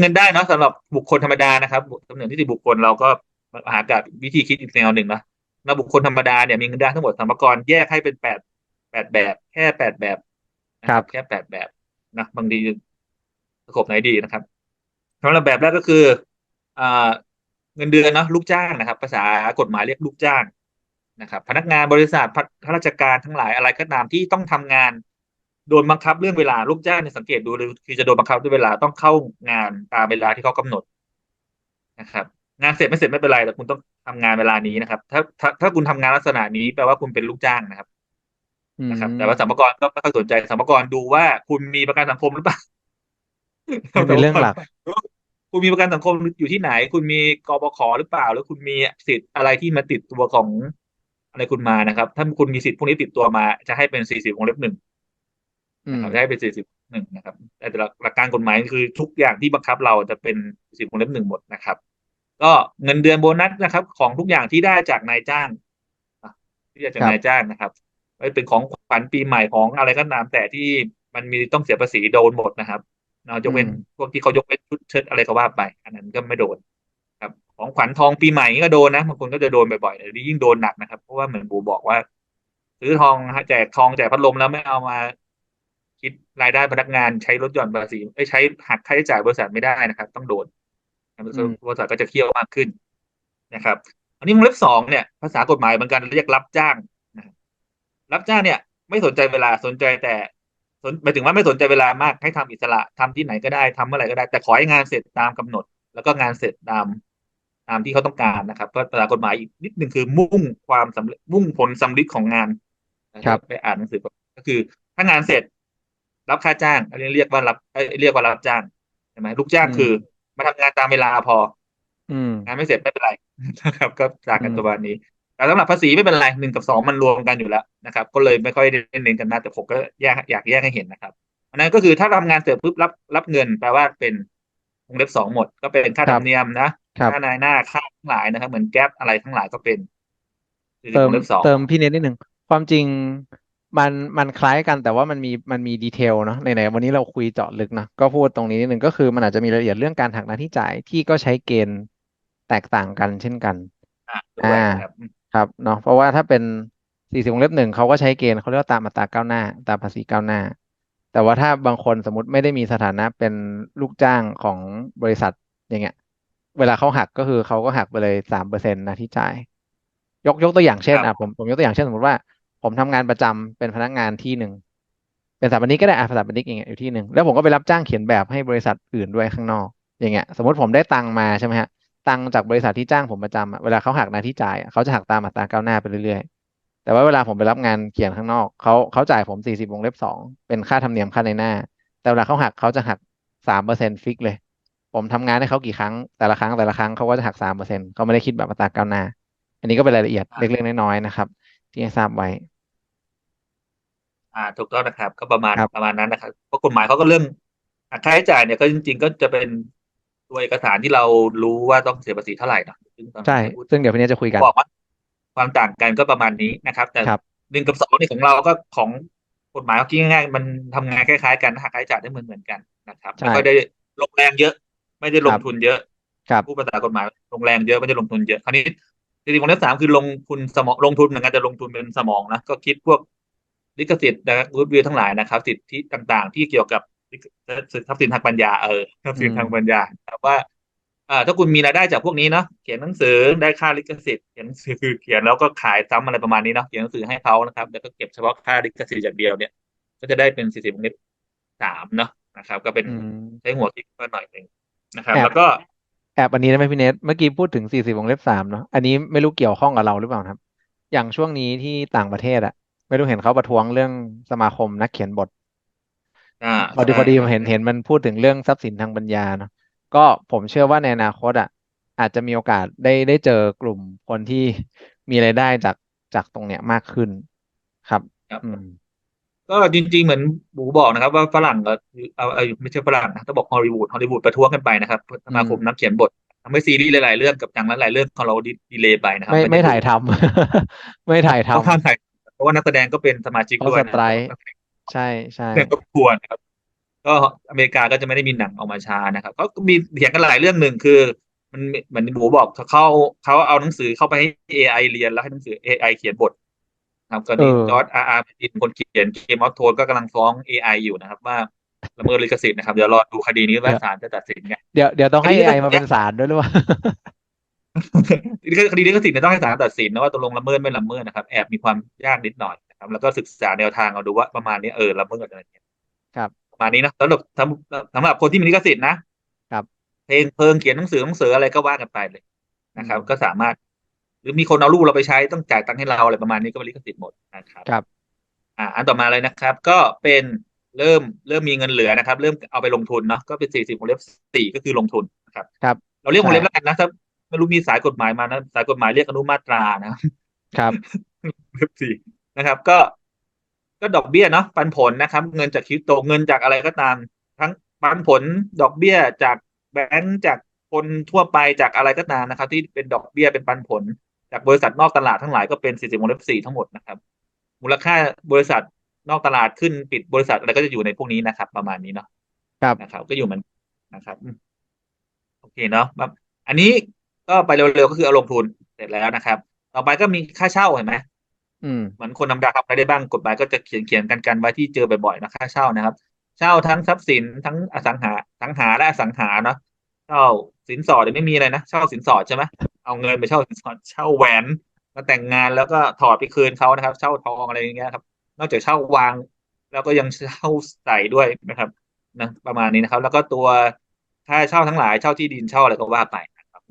เงินได้เนอะสำหรับบุคคลธรรมดานะครับตำแหน่งนิติบุคคลเราก็หากับวิธีคิดอีกแนวหนึ่งนะแล้วบุคคลธรรมดาเนี่ยมีเงินได้ทั้งหมดสรรพากรแยกให้เป็นแปดแปดแบบแค่แปดแบบนะแค่แปดแบบนะบางทีสโคปไหนดีนะครับสำหรับแบบแรกก็คืออ่าเงินเดือนเนาะลูกจ้างนะครับ ภาษากฎหมายเรียกลูกจ้างนะครับ พนักงานบริษัทข้าราชการทั้งหลายอะไรก็ตามที่ต้องทำงาน โดนบังคับเรื่องเวลาลูกจ้างเนี่ยสังเกตดูเลยคือจะโดนบังคับด้วยเวลาต้องเข้างานตามเวลาที่เขากำหนดนะครับ งานเสร็จไม่เสร็จไม่เป็นไรแต่คุณต้องทำงานเวลานี้นะครับ ถ้าถ้าถ้าคุณทำงานลักษณะนี้แปลว่าคุณเป็นลูกจ้างนะครับนะครับ แต่ว่าสัมภาระก็ไม่ค่อยสนใจสัมภาระดูว่าคุณมีประกันสังคมหรือเปล่าเป็นเรื่องหลักคุณมีประกันสังคมอยู่ที่ไหน คุณมีกบขหรือเปล่า หรือคุณมีสิทธิ์อะไรที่มาติดตัวของอะไรคุณมานะครับ ถ้าคุณมีสิทธิ์พวกนี้ติดตัวมา จะให้เป็นสี่สิบวงเล็บหนึ่ง นะครับจะให้เป็นสี่สิบหนึ่งนะครับแต่หลักการกฎหมายคือทุกอย่างที่บังคับเราจะเป็นสิบวงเล็บหนึ่งหมดนะครับ ก็เงินเดือนโบนัสนะครับ ของทุกอย่างที่ได้จากนายจ้างที่ได้จากนายจ้างนะครับไม่เป็นของขวัญปีใหม่ของอะไรก็ตามแต่ที่มันมีต้องเสียภาษีโดนหมดนะครับเรายกเว้นพวกที่เขายกเว้นชุดเชิดอะไรก็ว่าไป อันนั้นก็ไม่โดนครับ ของขวัญทองปีใหม่ก็โดนนะบางคนก็จะโดนบ่อยๆเลยยิ่งโดนหนักนะครับเพราะว่าเหมือนบูบอกว่าซื้อทองแจกทองแจกพัดลมแล้วไม่เอามา คิดรายได้พนักงานใช้ลดหย่อนภาษีไม่ใช้หักค่าใช้จ่ายบริษัทไม่ได้นะครับ ต้องโดนบริษัทก็จะเคี่ยวมากขึ้นนะครับ อันนี้วงเล็บสองเนี่ยภาษากฎหมายเหมือนกันเรียกรับจ้างรับจ้างเนี่ย ไม่สนใจเวลาสนใจแต่สนหมายถึงว่าไม่สนใจเวลามากให้ทำอิสระทำที่ไหนก็ได้ทำเมื่อไหร่ก็ได้ แต่ขอให้งานเสร็จตามกำหนด แล้วก็งานเสร็จตามตามที่เขาต้องการนะครับก็ภาษากฎหมายอีกนิดหนึ่งคือมุ่งความสำเร็จมุ่งผลสำลิดของงานครับไปอ่านหนังสือก็คือถ้างานเสร็จ รับค่าจ้าง อันนี้เรียกว่ารับเรียกว่ารับจ้างใช่ไหมลูกจ้างคือ มาทำงานตามเวลาพออืงานไม่เสร็จไม่เป็นไรนะครับ ก็จากกันตัวนี้ แต่สำหรับภาษีไม่เป็นไรหนึ่งกับสองมันรวมกันอยู่แล้วนะครับ ก็เลยไม่ค่อยเน้นกันนะแต่ผมก็แยกอยากแยกให้เห็นนะครับอันนั้นก็คือถ้าทำงานเสร็จปุ๊บรับรับเงินแปลว่าเป็นวงเล็บสองหมด ก็เป็นค่าธรรมเนียมนะค่านายหน้าค่าทั้งหลายนะครับ เหมือนแก๊ปอะไรทั้งหลายก็เป็นเติมเติมพี่เนตนิดหนึ่งความจริง มันมันคล้ายกันแต่ว่ามันมีมันมีดีเทลเนาะไหนๆวันนี้เราคุยเจาะลึกนะก็พูดตรงนี้นิดหนึ่งก็คือมันอาจจะมีรายละเอียดเรื่องการหักหน้าที่จ่ายที่ก็ใช้เกณฑ์แตกต่างกันเช่นกันอ่าครับเนาะเพราะว่าถ้าเป็นสี่สิบวงเล็บหนึ่งเขาก็ใช้เกณฑ์เขาเรียกว่าตามอัตราก้าวหน้า ตามภาษีก้าวหน้า แต่ว่าถ้าบางคนสมมติไม่ได้มีสถานะเป็นลูกจ้างของบริษัทอย่างเงี้ย เวลาเขาหักก็คือเขาก็หักไปเลยสามเปอร์เซ็นต์นะที่จ่าย ยกยกตัวอย่างเช่นอะผมผมยกตัวอย่างเช่นสมมติว่า ผมทำงานประจำเป็นพนักงานที่หนึ่งเป็นสถาปนิกก็ได้อะสถาปนิกอย่างเงี้ยอยู่ที่หนึ่งแล้วผมก็ไปรับจ้างเขียนแบบให้บริษัทอื่นด้วยข้างนอก อย่างเงี้ย สมมติผมได้ตังมาใช่ไหมฮะตังจากบริษัทที่จ้างผมประจำเวลาเขาหักหน้าที่จ่ายเขาจะหักตามอัตราก้าวหน้าไปเรื่อยๆ แต่ว่าเวลาผมไปรับงานเขียนข้างนอกเขาเขาจ่ายผมสี่สิบวงเล็บสองเป็นค่าธรรมเนียมค่าในหน้า แต่เวลาเขาหักเขาจะหักสามเปอร์เซ็นต์ฟิกเลย ผมทำงานให้เขากี่ครั้งแต่ละครั้งแต่ละครั้งเขาก็จะหักสามเปอร์เซ็นต์เขาไม่ได้คิดแบบอัตราก้าวหน้า อันนี้ก็เป็นรายละเอียดเล็กๆน้อยๆนะครับ ที่ให้ทราบไว้ อ่าถูกต้องนะครับ ก็ประมาณประมาณนั้นนะครับเพราะกฎหมายเขาก็เรื่องค่าใช้จ่ายเนี่ยก็จริง ๆ ก็จะเป็นตัวเอกสารที่เรารู้ว่าต้องเสียภาษีเท่าไหร่นะใช่ซึ่งเดี๋ยวพี่นี้จะคุยกันบอกว่าความต่างกันก็ประมาณนี้นะครับ แต่หนึ่งกับสองนี่ของเราก็ของกฎหมายเขาคิดง่ายๆมันทำงานคล้ายๆกันหักค่าใช้จ่ายได้เหมือนเหมือนกันนะครับไม่ค่อยได้ลงแรงเยอะ ไม่ได้ลงทุนเยอะผู้ประกาศกฎหมายลงแรงเยอะไม่ได้ลงทุนเยอะคราวนี้จริงๆวงเล็บสามคือลงทุนสมองลงทุนเหมือนกันจะลงทุนเป็นสมองนะก็คิดพวก ลิขสิทธิ์นะครับรูดวิวทั้งหลายนะครับ สิทธิต่างๆ ที่เกี่ยวกับทรัพย์สินทางปัญญาเออทรัพย์สินทางปัญญาแต่ว่าอ่าถ้าคุณมีรายได้จากพวกนี้เนาะเขียนหนังสือได้ค่าลิขสิทธิ์เขียนหนังสือเขียนแล้วก็ขายซ้ำอะไรประมาณนี้เนาะเขียนหนังสือให้เขานะครับ แล้วก็เก็บเฉพาะค่าลิขสิทธิ์อย่างเดียวเนี่ย ก็จะได้เป็นสี่สิบเมตรสามเนาะนะครับ ก็เป็นใช้หัวคิดมาหน่อยหนึ่งนะครับ แล้วก็แอบอันนี้ได้ไหมพี่เนทเมื่อกี้พูดถึงสี่สิบวงเล็บสามเนาะอันนี้ไม่รู้เกี่ยวข้องกับเราหรือเปล่าครับ อย่างช่วงนี้ที่ต่างประเทศอะ ไม่รู้เห็นเขาประท้วงเรื่องสมาคมนักเขียนบทพอดีพอดีเห็นเห็นมันพูดถึงเรื่องทรัพย์สินทางปัญญาเนาะก็ผมเชื่อว่าในอนาคตอะ อาจจะมีโอกาสได้ได้เจอกลุ่มคนที่มีรายได้จากจากตรงเนี้ยมากขึ้นครับครับก็จริง ๆ เหมือนบูบอกนะครับ ว่าฝรั่งก็เอาเอาไม่ใช่ฝรั่งนะต้องบอกฮอลลีวูดฮอลลีวูดประท้วงกันไปนะครับสมาคมนักเขียนบททำให้ซีรีส์หลายๆเรื่องกับหนังหลายๆเรื่องของเราดีเลย์ไปนะครับ ไม่ไม่ถ่ายทำไม่ถ่ายทำเพ ราะว่านักแสดงก็เป็นสมาชิกด้วยนะใช่ใช่ก็ควรครับ ก็อเมริกาก็จะไม่ได้มีหนังออกมาช้านะครับก็มีเถียงกันหลายเรื่องหนึ่งคือ มันเหมือนบูบอกเขาเขาเอาหนังสือเข้าไปให้ AI เรียนแล้วให้หนังสือ AI เขียนบทนะครับก็นี่เออจอร์ดอาร์อาร์เป็นคนเขียนเกมออฟโทนก็กำลังฟ้อง AI อยู่นะครับ ว่าละเมิดลิขสิทธิ์นะครับ เดี๋ยวรอดูคดีนี้ว่าศาลจะตัดสินไงเดี๋ยวเดี๋ยวต้องให้อันนี้ก็ AI มาเป็นศาลด้วยหรือเปล่า คดีลิขสิทธิ์เนี่ยต้องให้ศาลตัดสินนะว่าตกลงละเมิดไม่ละเมิดนะครับแอบมีความยากนิดหน่อยนะครับแล้วก็ศึกษาแนวทางเอาดูว่าประมาณนี้เออละเมิดอะไรอย่างเงี้ยครับประมาณนี้นะสำหรับสำหรับสำหรับคนที่มีลิขสิทธิ์นะครับเพลงเพลิงเขียนหนังสือหนังสืออะไรก็ว่ากันไปเลยนะครับอืมก็สามารถ หรือมีคนเอารูปเราไปใช้ต้องจ่ายตังค์ให้เราอะไรประมาณนี้ก็เป็นลิขสิทธิ์หมดนะครับครับ อ่า อันต่อมาเลยนะครับ ก็เป็นเริ่มเริ่มมีเงินเหลือนะครับ เริ่มเอาไปลงทุนเนาะก็เป็นสี่สิบวงเล็บสี่ก็คือลงทุนนะครับ ครับ เราเรียกวงเล็บใช่แล้วกันนะถ้า ไม่รู้มีสายกฎหมายมานะสายกฎหมายเรียกอนุมาตรานะครับครับเว็บสี่นะครับ ก็ก็ดอกเบี้ยเนาะปันผลนะครับ เงินจากคริปโตเงินจากอะไรก็ตาม ทั้งปันผลดอกเบี้ยจากแบงก์จากคนทั่วไปจากอะไรก็ตามนะครับ ที่เป็นดอกเบี้ยเป็นปันผล จากบริษัทนอกตลาดทั้งหลายก็เป็นสี่สิบวงเล็บสี่ทั้งหมดนะครับ มูลค่าบริษัทนอกตลาดขึ้นปิดบริษัทอะไรก็จะอยู่ในพวกนี้นะครับ ประมาณนี้เนาะครับนะครับ ก็อยู่เหมันนะครับอืมโอเคเนาะแบบอันนี้ ก็ไปเร็วๆก็คือเอาลงทุนเสร็จแล้วนะครับ ต่อไปก็มีค่าเช่าเห็นไหมอืมเหมือนคนธรรมดาทำอะไรได้บ้างกฎหมายก็จะเขียนเขียนกันกันไว้ที่เจอบ่อยๆนะค่าเช่านะครับ เช่าทั้งทรัพย์สินทั้งอสังหาสังหาและอสังหาเนาะเช่าสินสอดเดี๋ยวไม่มีอะไรนะเช่าสินสอดใช่ไหมเอาเงินไปเช่าสินสอดเช่าแหวนมาแต่งงานแล้วก็ถอดไปคืนเขานะครับ เช่าทองอะไรอย่างเงี้ยครับ นอกจากเช่าวาง แล้วก็ยังเช่าใส่ด้วยนะครับนะประมาณนี้นะครับ แล้วก็ตัวค่าเช่าทั้งหลายเช่าที่ดินเช่าอะไรก็ว่าไป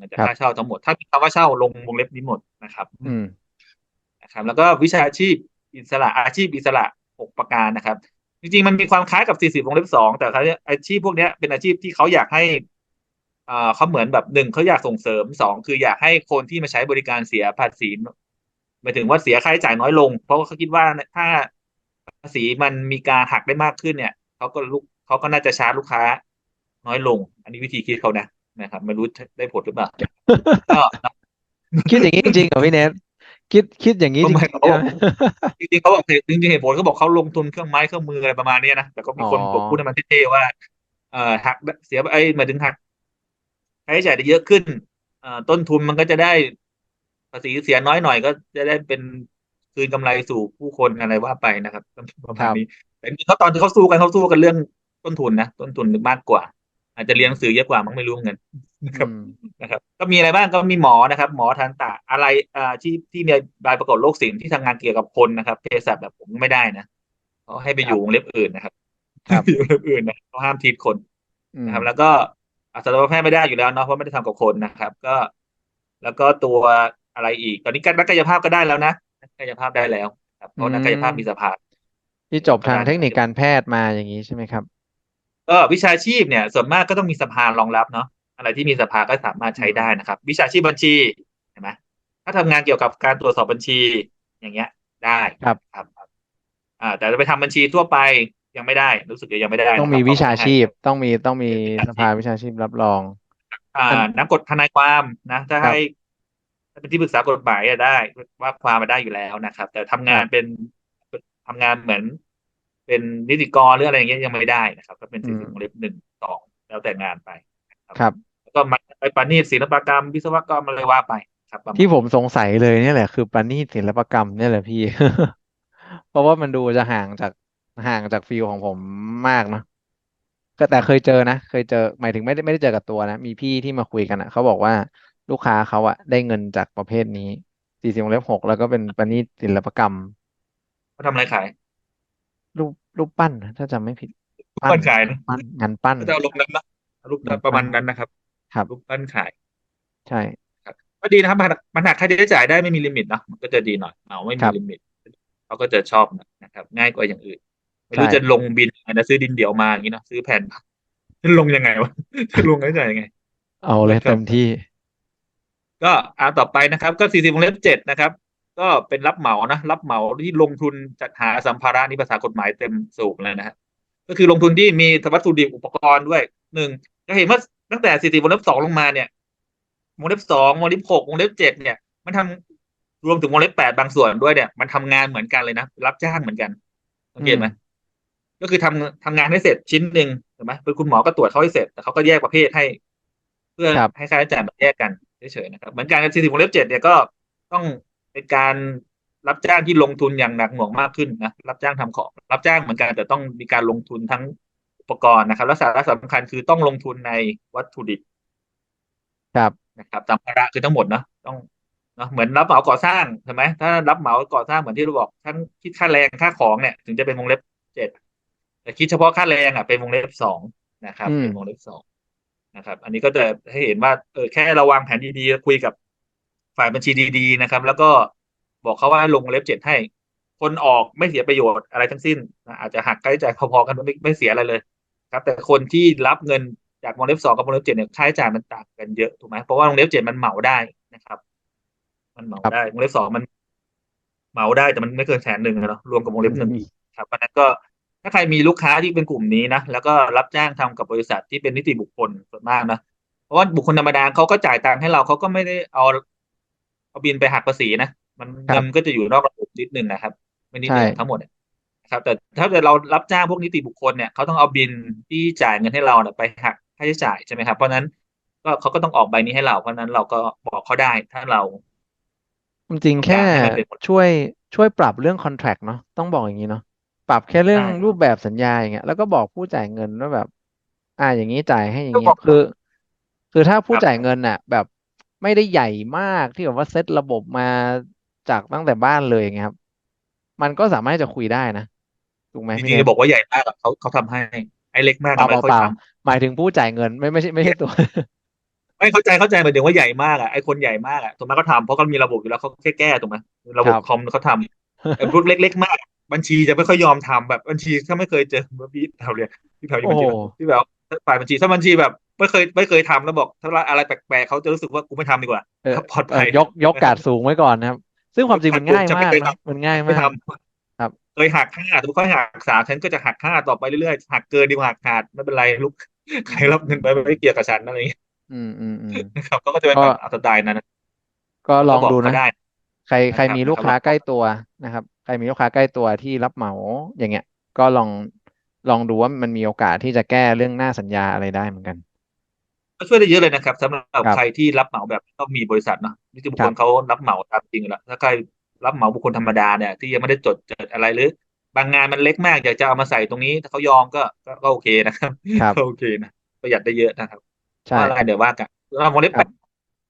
นะครับเงินจากครับค่าเช่าทั้งหมด ถ้ามีคำว่าเช่าลงวงเล็บนี้หมดนะครับ อืมนะครับ แล้วก็วิชาชีพอิสระอาชีพอิสระหกประการนะครับ จริงๆ มันมีความคล้ายกับ 40 วงเล็บสองแต่เขาเนี่ยอาชีพพวกเนี้ยเป็นอาชีพที่เขาอยากให้อ่าเขาเหมือนแบบหนึ่งเขาอยากส่งเสริมสองคืออยากให้คนที่มาใช้บริการเสียภาษีหมายถึงว่าเสียค่าใช้จ่ายน้อยลง เพราะว่าเขาคิดว่าถ้าภาษีมันมีการหักได้มากขึ้นเนี่ยเขาก็ลูกเขาก็น่าจะชาร์จลูกค้าน้อยลง อันนี้วิธีคิดเขานะ นะครับไม่รู้ได้ผลหรือเปล่าก็คิดอย่างนี้จริงๆเหรอพี่เนทคิดคิดอย่างนี้จก็ไม่ริงๆใช่ไหมจริงๆเขาบอกเหตุจริงๆเหตุผลเขาบอกเขาลงทุนเครื่องไม้เครื่องมืออะไรประมาณเนี้ยนะแต่ก็มีคนอ๋อบอกพูดให้มันเท่ๆว่าเอ่อหักเสียไอ้ยหมายถึงหักค่าใช้จ่ายได้เยอะขึ้นเอ่อต้นทุนมันก็จะได้ภาษีเสียน้อยหน่อยก็จะได้เป็นคืนกำไรสู่ผู้คนอะไรว่าไปนะครับประมาณนี้แต่จริงๆเขาตอนที่เขาสู้กันเขาสู้กันเรื่องต้นทุนนะต้นทุนมากกว่า อาจจะเรียนหนังสือเยอะกว่ามั้งไม่รู้เหมือนกันนะครับอืมนะครับ ก็มีอะไรบ้างก็มีหมอนะครับ หมอทันตะอะไรอ่าที่ที่มีใบประกอบโรคศิลป์ที่ทำงานเกี่ยวกับคนนะครับเภสัชแบบผมไม่ได้นะเขาให้ไปอยู่วงเล็บอื่นนะครับครับอยู่วงเล็บอื่นนะเขาห้ามทีดคนอืมนะครับ แล้วก็อะสัตวแพทย์ไม่ได้อยู่แล้วเนาะเพราะไม่ได้ทำกับคนนะครับ ก็ แล้วก็ตัวอะไรอีก ตอนนี้การนักกายภาพก็ได้แล้วนะนักกายภาพได้แล้วครับเพราะนักกายภาพมีสภาที่จบทางเทคนิคการแพทย์มาอย่างนี้ใช่ไหมครับ ก็วิชาชีพเนี่ยส่วนมากก็ต้องมีสภารองรับเนาะอะไรที่มีสภาก็สามารถใช้ได้นะครับ วิชาชีพบัญชีเห็นไหมถ้าทำงานเกี่ยวกับการตรวจสอบบัญชี อย่างเงี้ย ได้ครับครับครับอ่า แต่จะไปทำบัญชีทั่วไปยังไม่ได้ รู้สึกจะยังไม่ได้ ต้องนะครับมีวิชาเขไม่ให้ชีพต้องมีต้องมีวิชาชีพสภาวิชาชีพรับรอง อ่าอันนักกฎทนายความนะถ้าครับให้ถ้าเป็นที่ปรึกษากฎหมายอะได้ว่าความมาได้อยู่แล้วนะครับ แต่ทำงานเป็นทำงานเหมือน เป็นนิติกรหรืออะไรอย่างเงี้ยยังไม่ได้นะครับ ก็เป็นอืสี่มสิบวงเล็บหนึ่งสองแล้วแต่งานไปครับแล้วก็มาไปประณีตศิลปกรรม วิศวกรรมอะไรว่าไปครับประมาณที่ผมสงสัยเลยเนี่ยแหละคือประณีตศิลปกรรมเนี่ยแหละพี่ เพราะว่ามันดูจะห่างจากห่างจากฟิลของผมมากเนอะก็แต่เคยเจอนะ เคยเจอหมายถึงไม่ได้ไม่ได้เจอกับตัวนะ มีพี่ที่มาคุยกันอะเขาบอกว่าลูกค้าเขาอะได้เงินจากประเภทนี้สี่สิบวงเล็บหกแล้วก็เป็นประณีตศิลปกรรมเขาทำอะไรขายรูป รูปปั้นนะถ้าจำไม่ผิดปั้นขายนะปั้นงานปั้นก็จะเอาลงนั้นนะรูปงานประมาณปั้นนั้นนะครับ ครับรูปปั้นขาย ใช่ก็ดีนะครับมันมันหักค่าใช้จ่ายได้ไม่มีลิมิตเนาะมันก็จะดีหน่อยเอาไม่คมีรับลิมิตเขาก็จะชอบนะครับ ง่ายกว่าอย่างอื่น ไม่รู้ใช่จะลงบินยังไงนะซื้อดินเดี่ยวมาอย่างนี้เนอะซื้อแผ่นจะลงยังไงวะจะลงค่าใช้จ่ายยังไง เอาเลยครับเต็มที่ ก็อ่าต่อไปนะครับ ก็สี่สิบวงเล็บเจ็ดนะครับ ก็เป็นรับเหมานะรับเหมาที่ลงทุนจัดหาสัมภาระนี่ภาษากฎหมายเต็มสูบเลยนะฮะก็คือลงทุนที่มีวัตถุดิบอุปกรณ์ด้วยหนึ่งจะเห็นว่าตั้งแต่สี่สิบวงเล็บสองลงมาเนี่ยวงเล็บสองวงเล็บหกวงเล็บเจ็ดเนี่ย มันทำรวมถึงวงเล็บแปดบางส่วนด้วยเนี่ย มันทำงานเหมือนกันเลยนะรับจ้างเหมือนกันสังเกตไหมก็คือทำทำงานให้เสร็จชิ้นหนึ่งถูกไหมเป็นคุณหมอก็ตรวจเขาให้เสร็จแต่เขาก็แยกประเภทให้ เพื่อครับให้ค่าใช้จ่ายมันแยกกันเฉยๆนะครับเหมือนกันกับสี่สิบวงเล็บเจ็ดเนี่ยก็ต้อง เป็นการรับจ้างที่ลงทุนอย่างหนักหน่วงมากขึ้นนะรับจ้างทำของ รับจ้างเหมือนกันแต่ต้องมีการลงทุนทั้งอุปกรณ์นะครับและสาระสำคัญคือต้องลงทุนในวัตถุดิบครับนะครับสัมภาระคือทั้งหมดเนาะต้องเนาะเหมือนรับเหมาก่อสร้างใช่ไหมถ้ารับเหมาก่อสร้างเหมือนที่เราบอกทั้งคิดค่าแรงค่าของเนี่ย ถึงจะเป็นวงเล็บเจ็ดแต่คิดเฉพาะค่าแรงอะเป็นวงเล็บสองนะครับอืมเป็นวงเล็บสองนะครับ อันนี้ก็จะให้เห็นว่าเออแค่เราวางแผนดีๆคุยกับ ฝ่ายบัญชีดีๆนะครับ แล้วก็บอกเขาว่าลงวงเล็บเจ็ดให้ คนออกไม่เสียประโยชน์อะไรทั้งสิ้นนะอาจจะหักค่าใช้จ่ายพอๆกันไม่ไม่เสียอะไรเลย ครับ แต่คนที่รับเงินจากวงเล็บสองกับวงเล็บเจ็ดเนี่ยค่าใช้จ่ายมันต่างกันเยอะถูกไหมเพราะว่าวงเล็บเจ็ดมันเหมาได้นะครับ มันเหมาครับได้วงเล็บสองมันเหมาได้แต่มันไม่เกินแสนหนึ่งอะเนาะรวมกับวงเล็บหนึ่งอีกครับเพราะฉะนั้นก็ถ้าใครมีลูกค้าที่เป็นกลุ่มนี้นะแล้วก็รับจ้างทำกับบริษัทที่เป็นนิติบุคคลส่วนมากนะเพราะว่าบุคคลธรรมดาเขาก็จ่ายตังค์ให้เราเขาก็ไม่ได้เอา เอาบินไปหักภาษีนะ มันครับเงินก็จะอยู่นอกระบบนิดหนึ่งนะครับ ไม่นิดหนึ่งใช่ ทั้งหมดอะนะครับ แต่ถ้าเกิดเรารับจ้างพวกนิติบุคคลเนี่ยเขาต้องเอาบินที่จ่ายเงินให้เราเนี่ยไปหักค่าใช้จ่ายใช่ไหมครับ เพราะฉะนั้นก็เขาก็ต้องออกใบนี้ให้เรา เพราะฉะนั้นเราก็บอกเขาได้ถ้าเรา จริงๆแค่ให้มันเป็นผลช่วยช่วยปรับเรื่อง contract เนาะต้องบอกอย่างนี้เนาะปรับแค่เรื่องใช่รูปแบบสัญญาอย่างเงี้ยแล้วก็บอกผู้จ่ายเงินว่าแบบ อ่าอย่างนี้จ่ายให้อย่างก็นี้บอกคือ คือถ้าผู้ครับ จ่ายเงินน่ะ แบบ ไม่ได้ใหญ่มากที่แบบว่าเซตระบบมาจากตั้งแต่บ้านเลยอย่างเงี้ยครับ มันก็สามารถจะคุยได้นะถูกไหมจพี่ริงๆเนจะมบอกว่าใหญ่มากอะเขาเขาทำให้ไอ้เล็กมากเปล่าทำไมเปล่าค่อยเปล่าทหมายถึงผู้จ่ายเงินไม่ไม่ใช่ไม่ใช่ตัวำไม่เข้าใจเข้าใจหมายถึงว่าใหญ่มากอะไอ้คนใหญ่มากอะถูกไหมเขาทำเพราะเขามีระบบอยู่แล้วเขาแค่แก้ถูกไหมระบบครับคอมเขาทำแต่พวกเล็ก ๆ มาก บัญชีจะไม่ค่อยยอมทำแบบบัญชีถ้าไม่เคยเจอพี่แถวเรียนพี่แถวอยู่บัญชีโอ้โหที่แบบฝ่ายบัญชีถ้าบัญชีแบบ ไม่เคยไม่เคยทำแล้วบอกถ้าอะไรแปลกๆเขาจะรู้สึกว่ากูไม่ทำดีกว่าเออปลอดเอภัอยยกยกการดสูงไว้ก่อนนะครับ ซึ่งความจริงมันง่ายจะไม่มากเคยนะทำมันง่ายไม่มากทำครับเคยหักค่าสมมติเขาให้หักสามฉันก็จะหักค่าต่อไปเรื่อยๆหักเกินดีกว่าหักขาดไม่เป็นไรลูกใครรับเงินไปไม่เกี่ยวกับฉันอะไรอย่างเงี้ยอืมอืมอืมนะครับเขาก็จะเป็นก็แบบอัตตายนั้นนะก็ลองก็บอกดูเขานะได้ใครใครนะครับมีลูกนะครับค้าใกล้ตัวนะครับ ใครมีลูกค้าใกล้ตัวที่รับเหมาอย่างเงี้ย ก็ลองลองดูว่ามันมีโอกาสที่จะแก้เรื่องหน้าสัญญาอะไรได้เหมือนกัน ก็ช่วยได้เยอะเลยนะครับสำหรับครับใครที่รับเหมาแบบต้องมีบริษัทเนาะนิติบุคครัคลบเขารับเหมาตามจริงอยู่แล้วถ้าใครรับเหมาบุคคลธรรมดาเนี่ยที่ยังไม่ได้จดจดอะไรหรือบางงานมันเล็กมากอยากจะเอามาใส่ตรงนี้ ถ้าเขายอมก็ก็ก็โอเคนะครับครับก็โอเคนะประหยัดได้เยอะนะครับใช่ว่าอะไรเดี๋ยวว่ากันเราวงเล็บครัแปบด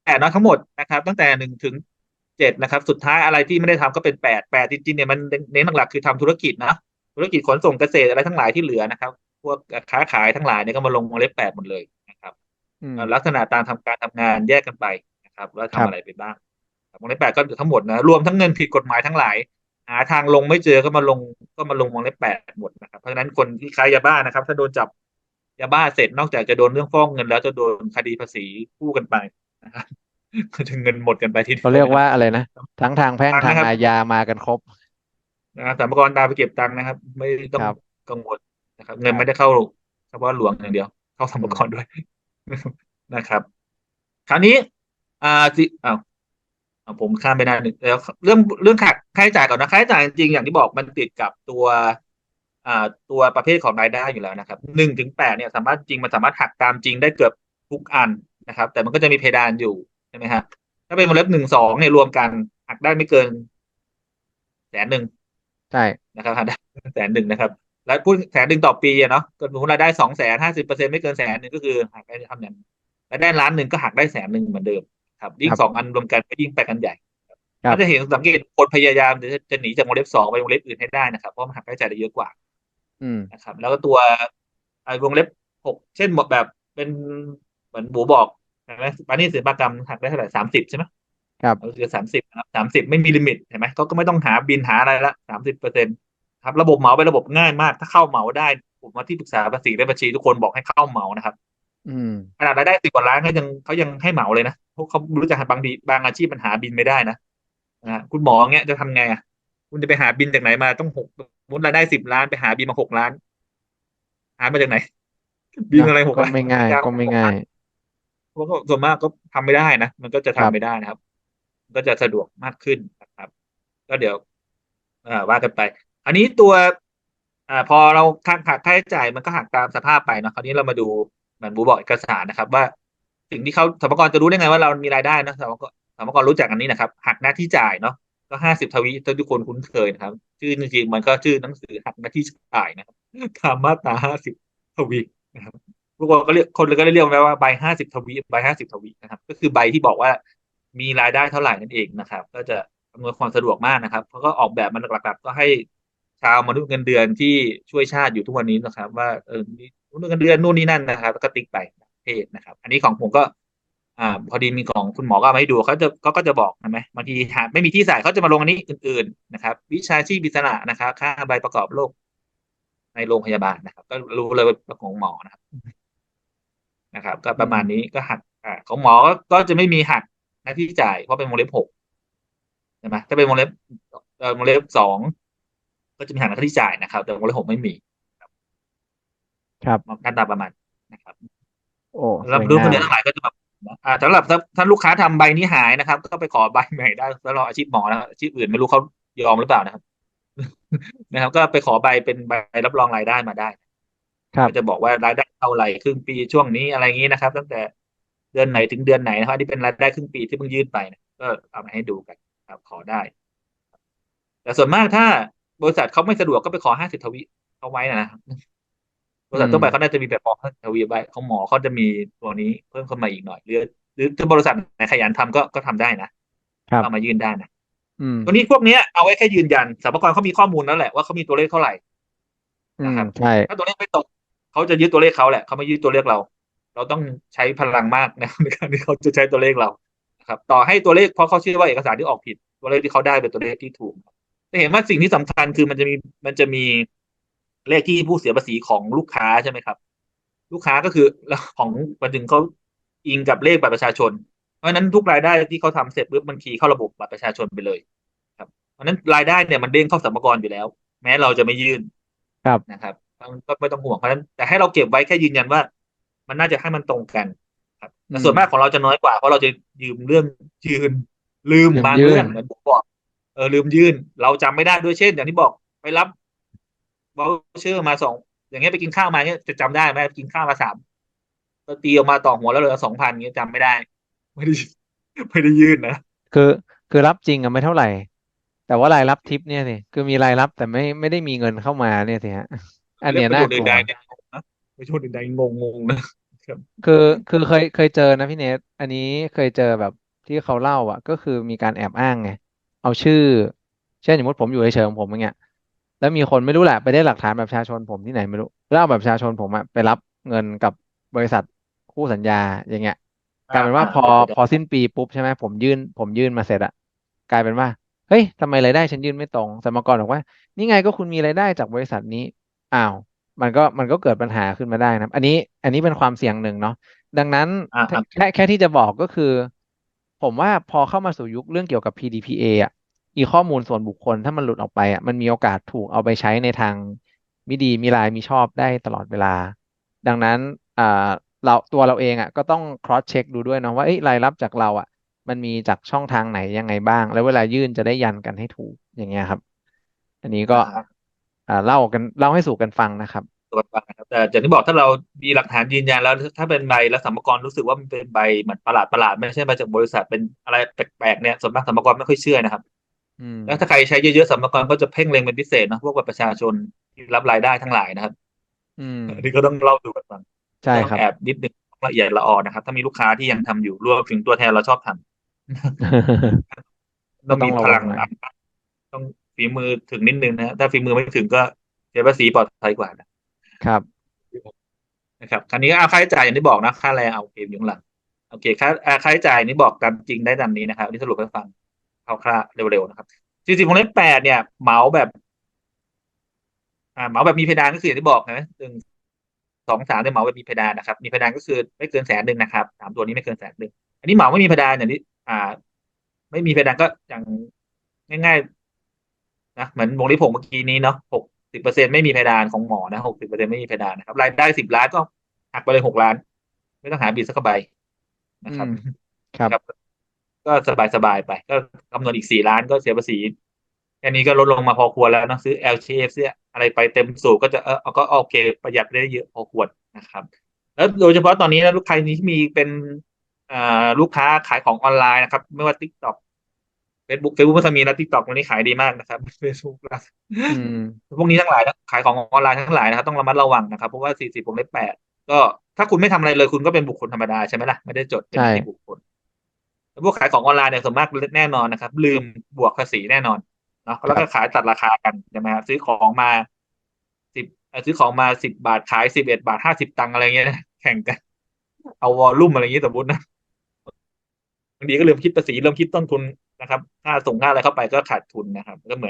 แปดเนาะทั้งหมดนะครับ ตั้งแต่หนึ่งถึงเจ็ดนะครับ สุดท้ายอะไรที่ไม่ได้ทำก็เป็นแปดแปดจริงๆเนี่ยมันเน้นหลักๆคือทำธุรกิจนะธุรกิจขนส่งเกษตรอะไรทั้งหลายที่เหลือนะครับ พวกค้าขายทั้งหลายเนี่ยก็มาลงวงเล็บแปดหมดเลยนะครับอืม ลักษณะการทำการทำงานแยกกันไปนะครับว่าครัทำบอะไรไปบ้างวงเล็บแปดก็ทั้งหมดนะรวมทั้งเงินผิดกฎหมายทั้งหลาย หาทางลงไม่เจอก็มาลงก็มาลงวงเล็บแปดหมดนะครับเพราะฉะนั้นคนที่ค้ายาบ้านะครับ ถ้าโดนจับยาบ้าเสร็จนอกจากจะโดนเรื่องฟ้องเงิน แล้วจะโดนคดีภาษีคู่กันไปนะครับก็จะเงินหมดกันไปทีดีวเขาเรียกว่านะอะไรนะทั้งทางแพ่งฟังทางนะครับอาญามากันครบนะครับสรรพากรตามไปเก็บตังค์นะครับ ไม่ต้องครับกังวลนะครับ เงินครับไม่ได้เข้าเฉพาะหลวงอย่างเดียว เข้าสรรพากรด้วย นะครับ คราวนี้ อ่าสิอ้าวอ่าผมข้ามไปหน้าหนึ่งแล้วเรื่องเรื่องค่าค่าใช้จ่ายก่อนนะค่าใช้จ่ายจริงๆอย่างที่บอกมันติดกับตัวอ่าตัวประเภทของรายได้อยู่แล้วนะครับหนึ่งถึงแปดเนี่ยสามารถจริงมันสามารถหักตามจริงได้เกือบทุกอันนะครับ แต่มันก็จะมีเพดานอยู่ใช่ไหมฮะถ้าเป็นวงเล็บหนึ่งสองเนี่ยรวมกันหักได้ไม่เกินแสนหนึ่งใช่นะครับหักได้แสนหนึ่งนะครับ แล้วพูดแสนหนึ่งต่อปีอะเนาะก็สมมติรายได้สองแสนห้าสิบเปอร์เซ็นไม่เกินแสนหนึ่งก็คือหักได้ทำอย่างรายได้ล้านหนึ่งก็หักได้แสนหนึ่งเหมือนเดิมครับยิ่งสองอันรวมกันก็ยิ่งไปกันใหญ่ครับก็จะเห็นสังเกตคนพยายามจะจะหนีจากวงเล็บสองไปวงเล็บอื่นให้ได้นะครับเพราะมันหักค่าใช้จ่ายได้เยอะกว่าอืมนะครับ แล้วก็ตัวไอ้วงเล็บหกเช่นแบบเป็นเหมือนบูบอกใช่ไหมปานี่ศิลปกรรมหักได้เท่าไหร่สามสิบใช่ไหมครับเอาคือสามสิบนะครับสามสิบไม่มีลิมิตเห็นไหมเขาก็ไม่ต้องหาบินหาอะไรละสามสิบเปอร์เซ็นต์ ครับระบบเหมาเป็นระบบง่ายมาก ถ้าเข้าเหมาได้ผมมาที่ปรึกษาภาษีและบัญชีทุกคนบอกให้เข้าเหมานะครับ อืมขนาดรายได้สิบกว่าล้านเขายังเขายังให้เหมาเลยนะเพราะเขารู้จักบางดีบางอาชีพมันหาบินไม่ได้นะนะฮะคุณหมอเงี้ยจะทำไงอะคุณจะไปหาบินจากไหนมาต้องหกสมมติรายได้สิบล้านไปหาบินมาหกล้าน หามาจากไหน บินอะไรหกก็ล้านไม่ง่ายก็ไม่ง่ายเพราะว่าส่วนมากก็ทำไม่ได้นะมันก็จะครัทำบไม่ได้นะครับ ก็จะสะดวกมากขึ้นนะครับ ก็เดี๋ยวอ่าว่ากันไป อันนี้ตัวอ่าพอเราหักหักค่าใช้จ่ายมันก็หักตามสภาพไปเนาะคราวนี้เรามาดูเหมือนบูบอกเอกสารนะครับ ว่าสิ่งที่เขาสรรกรจะรู้ได้ไงว่าเรามีรายได้นะสรรกรสรรกรรู้จักอันนี้นะครับ หักหน้าที่จ่ายเนาะก็ห้าสิบทวีทุกคนคุ้นเคยนะครับ ชื่อจริงๆมันก็ชื่อหนังสือหักหน้าที่จ่ายนะครับตามมาตราห้าสิบทวีนะครับพวกคนก็เรียกคนเลยก็เรียกว่าใบห้าสิบทวีใบห้าสิบทวีนะครับ ก็คือใบที่บอกว่ามีรายได้เท่าไหร่นั่นเองนะครับ ก็จะอำนวยความสะดวกมากนะครับ เพราะก็ออกแบบมันหลักๆก็ให้ ชาวมนุษย์เงินเดือนที่ช่วยชาติอยู่ทุกวันนี้นะครับ ว่าเออมีมนุษย์เงินเดือนนู่นนี่นั่นนะครับแล้วก็ติ๊กไปประเทศนะครับ อันนี้ของผมก็อ่าพอดีมีของคุณหมอก็ามาให้ดูเขาจะเขาก็จะบอกใช่ไหมบางทีหาไม่มีที่ใส่เขาจะมาลงอันนี้อื่น ๆนะครับ วิชาชีพอิสระนะครับค่าใบประกอบโรคในโรงพยาบาลนะครับ ก็รู้เลยว่าของหมอนะครับนะครับ ก็ประมาณนี้ก็หักอ่าของหมอก็ก็จะไม่มีหักหน้าที่จ่ายเพราะเป็นวงเล็บหกใช่ไหมถ้าเป็นวงเล็บเอ่อวงเล็บสอง ก็จะมีหักหน้าที่จ่ายนะครับ แต่วงเล็บหกไม่มีครับหน้าตาประมาณนะครับ โอ้สแล้ววยรู้งาคนมเดียวทั้งหลายก็จะแบบอ่าสำหรับถ้าถ้าลูกค้าทำใบนี้หายนะครับ ก็ไปขอใบใหม่ได้แล้วรออาชีพหมอนะครับอาชีพอื่นไม่รู้เขายอมหรือเปล่านะครับ นะครับ ก็ไปขอใบเป็นใบรับรองรายได้มาได้ครับก็จะบอกว่ารายได้เท่าไหร่ครึ่งปีช่วงนี้อะไรอย่างนี้นะครับ ตั้งแต่เดือนไหนถึงเดือนไหนนะครับอันนี่เป็นรายได้ครึ่งปีที่เพิ่งยื่นไปนะก็เอามาให้ดูกัน ครับ ขอได้ แต่ส่วนมากถ้า บริษัทเขาไม่สะดวกก็ไปขอห้าสิบทวีเขาไว้นะครับบริษัททั่วไปเขาน่าจะมีแบบบอกห้าสิบทวีไว้ของหมอเขาจะมีตัวนี้เพิ่มเข้ามาอีกหน่อยหรือหรือถ้าบริษัทไหนขยันทำก็ก็ทำได้นะครับเอามายื่นได้นะอืมตัวนี้พวกเนี้ยเอาไว้แค่ยืนยันสรรพากรเขามีข้อมูลแล้วแหละว่าเขามีตัวเลขเท่าไหร่อืนะมครับใช่ถ้าตัวเลขไม่ตรงเขาจะยึดตัวเลขเขาแหละเขาไม่ยึดตัวเลขเรา เราต้องใช้พลังมากนะในการที่เขาจะใช้ตัวเลขเรานะครับ ต่อให้ตัวเลขเพราะเขาเชื่อว่าเอกสารที่ออกผิด ตัวเลขที่เขาได้เป็นตัวเลขที่ถูกจะ เห็นว่าสิ่งที่สำคัญคือมันจะมีมันจะมีเลขที่ผู้เสียภาษีของลูกค้าใช่ไหมครับ ลูกค้าก็คือของมาถึงเขาอิงกับเลขบัตรประชาชน เพราะฉะนั้นทุกรายได้ที่เขาทำเสร็จปุ๊บมันคีย์เข้าระบบบัตรประชาชนไปเลย ครับ เพราะฉะนั้นรายได้เนี่ยมันเด้งเข้าสรรพากรอยู่แล้ว แม้เราจะไม่ยื่นครับนะครับก็ไม่ต้องห่วงเพราะฉะนั้นแต่ให้เราเก็บไว้แค่ยืนยันว่า มันน่าจะให้มันตรงกัน ครับแต่ส่วนมากของเราจะน้อยกว่าเพราะเราจะยืมเรื่องยืนลืมลืมบางยื่นเรื่องเหมือนผมบอก เออลืมยื่น เราจำไม่ได้ด้วยเช่น อย่างที่บอกไปรับวอลเชอร์มาสองอย่างเงี้ยไปกินข้าวมาเงี้ยจะจำได้ไหมกินข้าวมาสามก็ตีออกมาต่อหัวแล้วเหลือสองพันเงี้ยจำไม่ได้ ไม่ได้ไม่ได้ยื่นนะคือคือรับจริงอะไม่เท่าไหร่ แต่ว่ารายรับทิปเนี่ยสิคือมีรายรับแต่ไม่ไม่ได้มีเงินเข้ามาเนี่ยสิฮะอันเนี้ยเรื่น่าองประโยชน์กลัวใดๆเนี่ยงงนะประโยชน์ใดๆงงงๆนะคือคือเคยเคยเจอนะพี่เนทอันนี้เคยเจอแบบที่เขาเล่าอะ ก็คือมีการแอบอ้างไง เอาชื่อ เช่นสมมติผมอยู่เฉยๆของผมอย่างเงี้ย แล้วมีคนไม่รู้แหละไปได้หลักฐานแบบประชาชนผมที่ไหนไม่รู้แล้วเอาแบบประชาชนผมอะไปรับเงินกับบริษัทคู่สัญญาอย่างเงี้ยกลายเป็นว่าพออ่าพอสิ้นปีปุ๊บใช่ไหมผมยื่นผมยื่นมาเสร็จอะกลายเป็นว่าเฮ้ยทำไมรายได้ฉันยื่นไม่ตรงสรรพากรบอกว่า นี่ไงก็คุณมีรายได้จากบริษัทนี้อ้าวมันก็มันก็เกิดปัญหาขึ้นมาได้นะ อันนี้อันนี้เป็นความเสี่ยงหนึ่งเนาะดังนั้นอ่าครับแค่แค่ที่จะบอกก็คือ ผมว่าพอเข้ามาสู่ยุคเรื่องเกี่ยวกับ PDPA อะอีข้อมูลส่วนบุคคลถ้ามันหลุดออกไปอะมันมีโอกาสถูกเอาไปใช้ในทางมิดีมีลายมีชอบได้ตลอดเวลา ดังนั้นอ่าเราตัวเราเองอะก็ต้อง cross check ดูด้วยเนาะว่าเอ้ยรายรับจากเราอะ มันมีจากช่องทางไหนยังไงบ้าง แล้วเวลายื่นจะได้ยันกันให้ถูกอย่างเงี้ยครับ อันนี้ก็อ่าอ่าเล่ากันเล่าให้สู่กันฟังนะครับ ตรวจฟังนะครับแต่อย่างที่บอกถ้าเรามีหลักฐานยืนยันแล้ว ถ้าเป็นใบแล้วสรรพากรรู้สึกว่ามันเป็นใบเหมือนประหลาดประหลาดไม่ใช่มาจากบริษัทเป็นอะไรแปลกๆเนี่ยส่วนมากสรรพากรไม่ค่อยเชื่อนะครับอืมแล้วถ้าใครใช้เยอะๆสรรพากรก็จะเพ่งเล็งเป็นพิเศษนะพวกบัตรประชาชนที่รับรายได้ทั้งหลายนะครับ อืมอันนี้ก็ต้องเล่าสู่กันฟังใช่ต้องครับแอบนิดนึงต้องละเอียดละออนะครับ ถ้ามีลูกค้าที่ยังทำอยู่รวมถึงตัวแทนเราชอบทำก็ต้องต้อมีงระพวัลังงหน่อยต้องฝีมือถึงนิดนึงนะถ้าฝีมือไม่ถึงก็เสียภาษีปลอดภัยกว่านะ ครับ นะครับคราวนี้ก็เอาค่าใช้จ่ายอย่างที่บอกนะค่าแรงเอาโอเคอยู่ข้างหลังโอเคค่าอ่าค่าใช้จ่ายนี่บอกตามจริงได้ตามนี้นะครับนี่สรุปให้ฟังคร่าวๆเร็วๆนะครับสี่สิบวงเล็บแปดเนี่ยเหมาแบบ อ่าเหมาแบบมีเพดานก็คืออย่างที่บอกนะหนึ่งสองสามเนี่ยเหมาแบบมีเพดานนะครับ มีเพดานก็คือไม่เกินแสนหนึ่งนะครับสามตัวนี้ไม่เกินแสนหนึ่งอันนี้เหมาไม่มีเพดานอย่างนี้อ่า ไม่มีเพดานก็อย่างง่ายๆนะเหมือนวงเล็บหกเมื่อกี้นี้เนาะหก สิบเปอร์เซ็นไม่มีเพดานของหมอนะหกสิบเปอร์เซ็นไม่มีเพดานนะครับรายได้สิบล้านก็หักไปเลยหกล้าน ไม่ต้องหาบิดสักใบนะครับอืมครับครับ ก็สบายๆไป ก็คำนวณอีกสี่ล้านก็เสียภาษีแค่นี้ก็ลดลงมาพอควรแล้วเนอะซื้อ LTF เสื้ออะไรไปเต็มสูบก็จะเออเอาก็โอเค ประหยัดได้เยอะพอควรนะครับ แล้วโดยเฉพาะตอนนี้นะลูกค้าที่มีเป็นอ่าลูกค้าขายของออนไลน์นะครับ ไม่ว่า TikTok Facebook Facebook ก็จะมีนะ TikTok วันนี้ขายดีมากนะครับ Facebook นะอืมพวกนี้ทั้งหลายนะขายของออนไลน์ทั้งหลายนะครับต้องระมัดระวังนะครับ เพราะว่า 40วงเล็บแปดก็ถ้าคุณไม่ทำอะไรเลยคุณก็เป็นบุคคลธรรมดาใช่ไหมล่ะไม่ได้จดเป็นใช่นิติบุคคลแล้วพวกขายของออนไลน์เนี่ยส่วนมากแน่นอนนะครับ ลืมบวกภาษีแน่นอนเนาะแล้วก็ขายตัดราคากันใช่ไหมครับซื้อของมาสิบซื้อของมาสิบบาทขายสิบเอ็ดบาทห้าสิบตังค์อะไรเงี้ยนะแข่งกัน เอาวอลลุ่มอะไรอย่างนี้สมมตินะบางทีก็ลืมคิดภาษีลืมคิดต้นทุน นะครับค่าส่งค่าอะไรเข้าไปก็ขาดทุนนะครับ ก็เหมือน